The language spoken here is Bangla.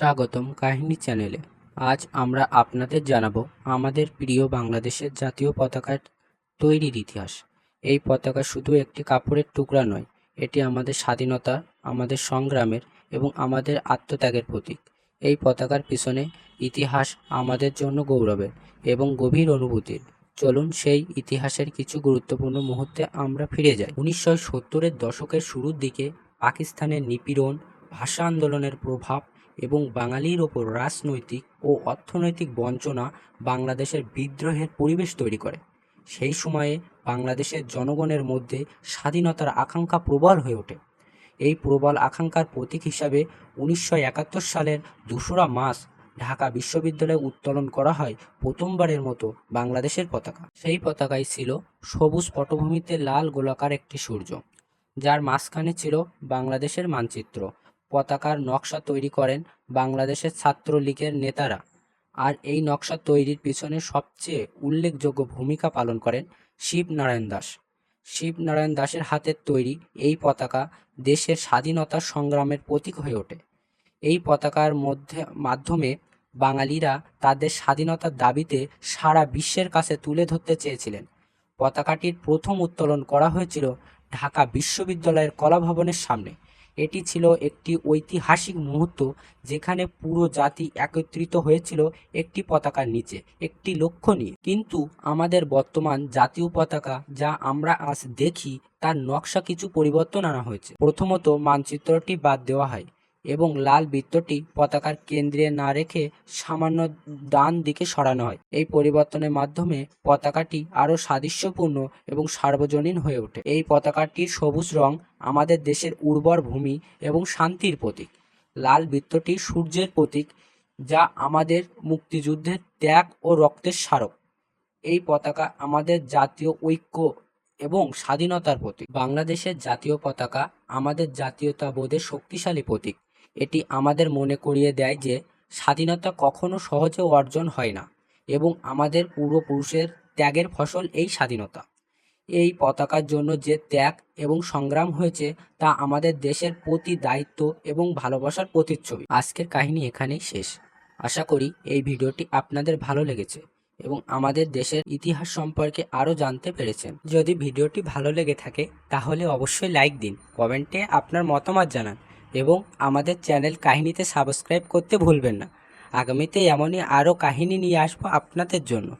স্বাগতম কাহিনী চ্যানেলে। আজ আমরা আপনাদের জানাব আমাদের প্রিয় বাংলাদেশের জাতীয় পতাকার তৈরির ইতিহাস। এই পতাকা শুধু একটি কাপড়ের টুকরা নয়, এটি আমাদের স্বাধীনতা, আমাদের সংগ্রামের এবং আমাদের আত্মত্যাগের প্রতীক। এই পতাকার পিছনে ইতিহাস আমাদের জন্য গৌরবের এবং গভীর অনুভূতির। চলুন সেই ইতিহাসের কিছু গুরুত্বপূর্ণ মুহূর্তে আমরা ফিরে যাই। উনিশশো সত্তরের দশকের শুরুর দিকে পাকিস্তানের নিপীড়ন, ভাষা আন্দোলনের প্রভাব এবং বাঙালির ওপর রাজনৈতিক ও অর্থনৈতিক বঞ্চনা বাংলাদেশের বিদ্রোহের পরিবেশ তৈরি করে। সেই সময়ে বাংলাদেশের জনগণের মধ্যে স্বাধীনতার আকাঙ্ক্ষা প্রবল হয়ে ওঠে। এই প্রবল আকাঙ্ক্ষার প্রতীক হিসাবে উনিশশো একাত্তর সালের দোসরা মাস ঢাকা বিশ্ববিদ্যালয়ে উত্তোলন করা হয় প্রথমবারের মতো বাংলাদেশের পতাকা। সেই পতাকায় ছিল সবুজ পটভূমিতে লাল গোলাকার একটি সূর্য, যার মাঝখানে ছিল বাংলাদেশের মানচিত্র। পতাকার নকশা তৈরি করেন বাংলাদেশের ছাত্রলীগের নেতারা। আর এই নকশা তৈরির পিছনে সবচেয়ে উল্লেখযোগ্য ভূমিকা পালন করেন শিবনারায়ণ দাস। শিবনারায়ণ দাসের হাতের তৈরি এই পতাকা দেশের স্বাধীনতা সংগ্রামের প্রতীক হয়ে ওঠে। এই পতাকার মধ্যে, মাধ্যমে বাঙালিরা তাদের স্বাধীনতার দাবিতে সারা বিশ্বের কাছে তুলে ধরতে চেয়েছিলেন। পতাকাটির প্রথম উত্তোলন করা হয়েছিল ঢাকা বিশ্ববিদ্যালয়ের কলাভবনের সামনে। এটি ছিল একটি ঐতিহাসিক মুহূর্ত যেখানে পুরো জাতি একত্রিত হয়েছিল একটি পতাকার নিচে, একটি লক্ষ্য নিয়ে। কিন্তু আমাদের বর্তমান জাতীয় পতাকা যা আমরা আজ দেখি, তার নকশা কিছু পরিবর্তন আনা হয়েছে। প্রথমত মানচিত্রটি বাদ দেওয়া হয়। এবং লাল বৃত্তটি পতাকার কেন্দ্রে না রেখে সামান্য ডান দিকে সরানো হয়। এই পরিবর্তনের মাধ্যমে পতাকাটি আরও সাদৃশ্যপূর্ণ এবং সার্বজনীন হয়ে ওঠে। এই পতাকাটির সবুজ রং আমাদের দেশের উর্বর ভূমি এবং শান্তির প্রতীক। লাল বৃত্তটি সূর্যের প্রতীক, যা আমাদের মুক্তিযুদ্ধের ত্যাগ ও রক্তের স্মারক। এই পতাকা আমাদের জাতীয় ঐক্য এবং স্বাধীনতার প্রতীক। বাংলাদেশের জাতীয় পতাকা আমাদের জাতীয়তাবোধের শক্তিশালী প্রতীক। এটি আমাদের মনে করিয়ে দেয় যে স্বাধীনতা কখনো সহজে অর্জন হয় না এবং আমাদের পূর্বপুরুষের ত্যাগের ফসল এই স্বাধীনতা। এই পতাকার জন্য যে ত্যাগ এবং সংগ্রাম হয়েছে তা আমাদের দেশের প্রতি দায়িত্ব এবং ভালোবাসার প্রতিচ্ছবি। আজকের কাহিনী এখানেই শেষ। আশা করি এই ভিডিওটি আপনাদের ভালো লেগেছে এবং আমাদের দেশের ইতিহাস সম্পর্কে আরও জানতে পেরেছেন। যদি ভিডিওটি ভালো লেগে থাকে, তাহলে অবশ্যই লাইক দিন, কমেন্টে আপনার মতামত জানান। এবং আমাদের চ্যানেল কাহিনীতে সাবস্ক্রাইব করতে ভুলবেন না। আগামীতে এমনই আরও কাহিনী নিয়ে আসব আপনাদের জন্য।